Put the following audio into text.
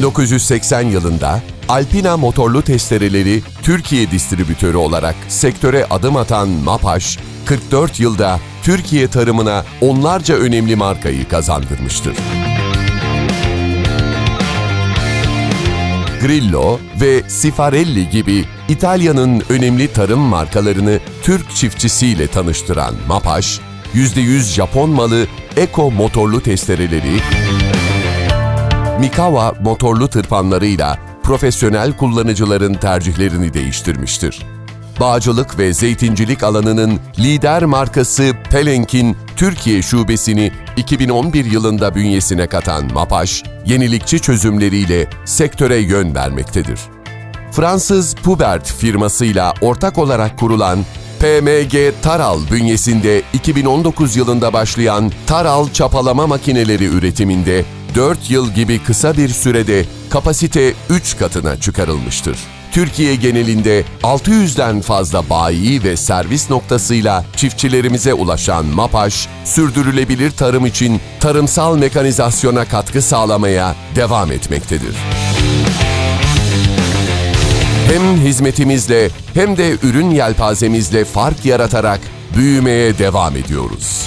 1980 yılında Alpina motorlu testereleri Türkiye distribütörü olarak sektöre adım atan MAPAŞ, 44 yılda Türkiye tarımına onlarca önemli markayı kazandırmıştır. Grillo ve Sifarelli gibi İtalya'nın önemli tarım markalarını Türk çiftçisiyle tanıştıran MAPAŞ, %100 Japon malı Eko motorlu testereleri, Mikawa motorlu tırpanlarıyla profesyonel kullanıcıların tercihlerini değiştirmiştir. Bağcılık ve zeytincilik alanının lider markası Pelenk'in Türkiye şubesini 2011 yılında bünyesine katan MAPAŞ, yenilikçi çözümleriyle sektöre yön vermektedir. Fransız Pubert firmasıyla ortak olarak kurulan PMG Taral bünyesinde 2019 yılında başlayan Taral çapalama makineleri üretiminde 4 yıl gibi kısa bir sürede kapasite 3 katına çıkarılmıştır. Türkiye genelinde 600'den fazla bayi ve servis noktasıyla çiftçilerimize ulaşan MAPAŞ, sürdürülebilir tarım için tarımsal mekanizasyona katkı sağlamaya devam etmektedir. Hem hizmetimizle hem de ürün yelpazemizle fark yaratarak büyümeye devam ediyoruz.